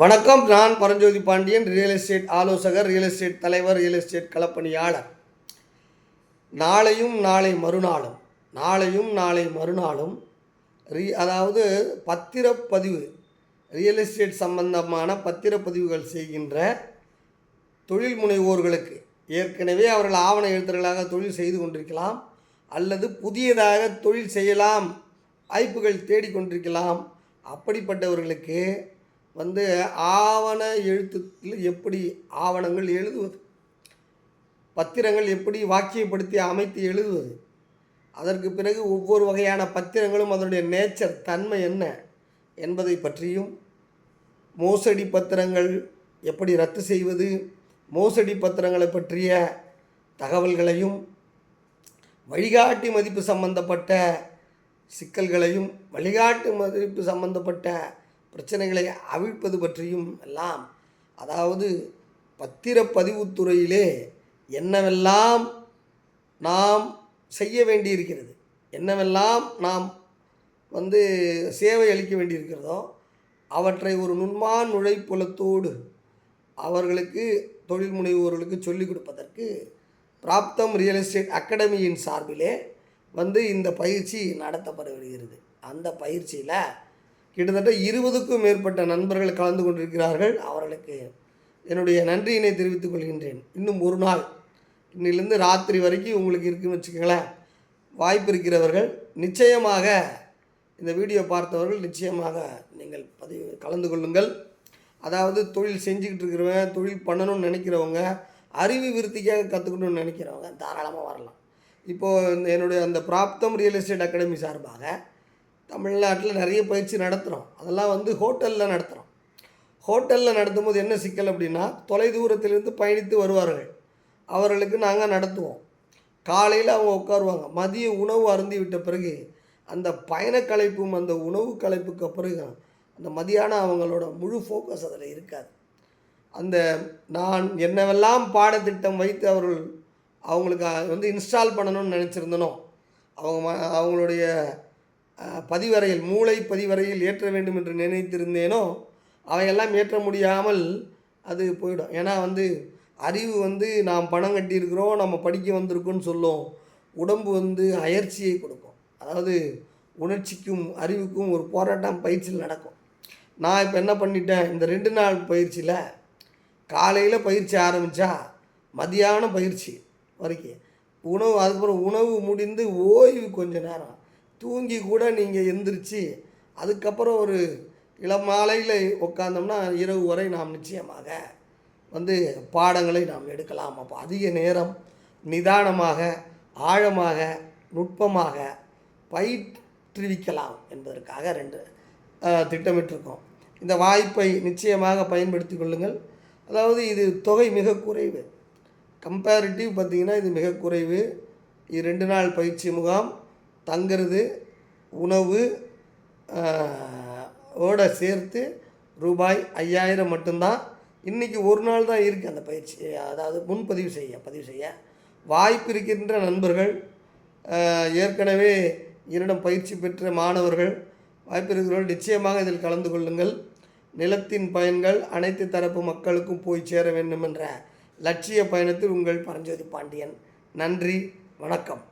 வணக்கம். நான் Paranjothi Pandian real estate ஆலோசகர் ரியல் எஸ்டேட் தலைவர் ரியல் எஸ்டேட் களப்பணியாளர். நாளையும் நாளை மறுநாளும் நாளையும் நாளை மறுநாளும் ரீ அதாவது பத்திரப்பதிவு ரியல் எஸ்டேட் சம்பந்தமான பத்திரப்பதிவுகள் செய்கின்ற தொழில் முனைவோர்களுக்கு ஏற்கனவே அவர்கள் ஆவண எழுத்தர்களாக தொழில் செய்து கொண்டிருக்கலாம் அல்லது புதியதாக தொழில் செய்யலாம் வாய்ப்புகள் தேடிக்கொண்டிருக்கலாம். அப்படிப்பட்டவர்களுக்கு வந்து ஆவண எழுத்துக்கள் எப்படி ஆவணங்கள் எழுதுவது? பத்திரங்கள் எப்படி வாக்கியப்படுத்தி அமைத்து எழுதுவது? அதற்கு பிறகு ஒவ்வொரு வகையான பத்திரங்களும் அதனுடைய நேச்சர் தன்மை என்ன என்பதை பற்றியும் மோசடி பத்திரங்கள் எப்படி ரத்து செய்வது? மோசடி பத்திரங்களை பற்றிய தகவல்களையும் வழிகாட்டி மதிப்பு சம்பந்தப்பட்ட சிக்கல்களையும் வழிகாட்டு மதிப்பு சம்பந்தப்பட்ட பிரச்சனைகளை அவிழ்ப்பது பற்றியும் எல்லாம் அதாவது பத்திரப்பதிவுத்துறையிலே என்னவெல்லாம் நாம் செய்ய வேண்டியிருக்கிறது என்னவெல்லாம் நாம் வந்து சேவை அளிக்க வேண்டியிருக்கிறதோ அவற்றை ஒரு நுண்மான் நுழைப்புலத்தோடு அவர்களுக்கு தொழில் முனைவோர்களுக்கு சொல்லிக் கொடுப்பதற்கு பிராப்தம் ரியல் எஸ்டேட் அகாடமியின் சார்பிலே வந்து இந்த பயிற்சி நடத்தப்பட வருகிறது. அந்த பயிற்சியில் கிட்டத்தட்ட இருபதுக்கும் மேற்பட்ட நண்பர்கள் கலந்து கொண்டிருக்கிறார்கள். அவர்களுக்கு என்னுடைய நன்றியினை தெரிவித்துக் கொள்கின்றேன். இன்னும் ஒரு நாள் இன்னிலிருந்து ராத்திரி வரைக்கும் உங்களுக்கு இருக்குன்னு வச்சுக்கோங்களேன் வாய்ப்பு இருக்கிறவர்கள் நிச்சயமாக இந்த வீடியோ பார்த்தவர்கள் நிச்சயமாக நீங்கள் பதிவு கலந்து கொள்ளுங்கள். அதாவது தொழில் செஞ்சுக்கிட்டு இருக்கிறவங்க தொழில் பண்ணணும்னு நினைக்கிறவங்க அறிவு விருத்திக்காக கற்றுக்கணும்னு நினைக்கிறவங்க தாராளமாக வரலாம். இப்போது இந்த என்னுடைய அந்த பிராப்தம் ரியல் எஸ்டேட் அகாடமி சார்பாக தமிழ்நாட்டில் நிறைய பயிற்சி நடத்துகிறோம். அதெல்லாம் வந்து ஹோட்டலில் நடத்துகிறோம். ஹோட்டலில் நடத்தும்போது என்ன சிக்கல் அப்படின்னா தொலைதூரத்திலிருந்து பயணித்து வருவார்கள். அவர்களுக்கு நாங்கள் நடத்துவோம். காலையில் அவங்க உட்காருவாங்க. மதிய உணவு அருந்தி விட்ட பிறகு அந்த பயண கலைப்பும் அந்த உணவு கலைப்புக்கு பிறகு அந்த மதியானம் அவங்களோட முழு ஃபோக்கஸ் அதில் இருக்காது. அந்த நான் என்னவெல்லாம் பாடத்திட்டம் வைத்து அவர்கள் அவங்களுக்கு வந்து இன்ஸ்டால் பண்ணணும்னு நினச்சிருந்தனோ அவங்க ம அவங்களுடைய பதிவறையில் மூளை பதிவறையில் ஏற்ற வேண்டும் என்று நினைத்திருந்தேனோ அவையெல்லாம் ஏற்ற முடியாமல் அது போயிடும். ஏன்னா வந்து அறிவு வந்து நாம் பணம் கட்டியிருக்கிறோம் நம்ம படிக்க வந்திருக்கோன்னு சொல்லும். உடம்பு வந்து அயற்சியை கொடுக்கும். அதாவது உணர்ச்சிக்கும் அறிவுக்கும் ஒரு போராட்டம் பயிற்சியில் நடக்கும். நான் இப்போ என்ன பண்ணிட்டேன் இந்த ரெண்டு நாள் பயிற்சியில் காலையில் பயிற்சி ஆரம்பித்தா மதியான பயிற்சி வரைக்கும். உணவு அதுக்கப்புறம் உணவு முடிந்து ஓய்வு கொஞ்ச நேரம். தூங்கி கூட நீங்கள் எந்திரிச்சு அதுக்கப்புறம் ஒரு இளமாலையில் உட்காந்தோம்னா இரவு வரை நாம் நிச்சயமாக வந்து பாடங்களை நாம் எடுக்கலாம். அப்போ அதிக நேரம் நிதானமாக ஆழமாக நுட்பமாக பயிற்றுவிக்கலாம் என்பதற்காக ரெண்டு திட்டமிட்டிருக்கோம். இந்த வாய்ப்பை நிச்சயமாக பயன்படுத்தி கொள்ளுங்கள். அதாவது இது தொகை மிக குறைவு. கம்பேரிட்டிவ் பார்த்திங்கன்னா இது மிக குறைவு. இது ரெண்டு நாள் பயிற்சி முகாம். தங்கிறது உணவு ஓட சேர்த்து ரூபாய் ஐயாயிரம் மட்டும்தான். இன்றைக்கி ஒரு நாள் தான் இருக்குது அந்த பயிற்சி. அதாவது முன்பதிவு செய்ய பதிவு செய்ய. வாய்ப்பு இருக்கின்ற நண்பர்கள் ஏற்கனவே என்னிடம் பயிற்சி பெற்ற மாணவர்கள் வாய்ப்பு இருக்கிறவர்கள் நிச்சயமாக இதில் கலந்து கொள்ளுங்கள். நிலத்தின் பயன்கள் அனைத்து தரப்பு மக்களுக்கும் போய் சேர வேண்டும் என்ற லட்சிய பயணத்தில் உங்கள் பரஞ்சோதி பாண்டியன். நன்றி வணக்கம்.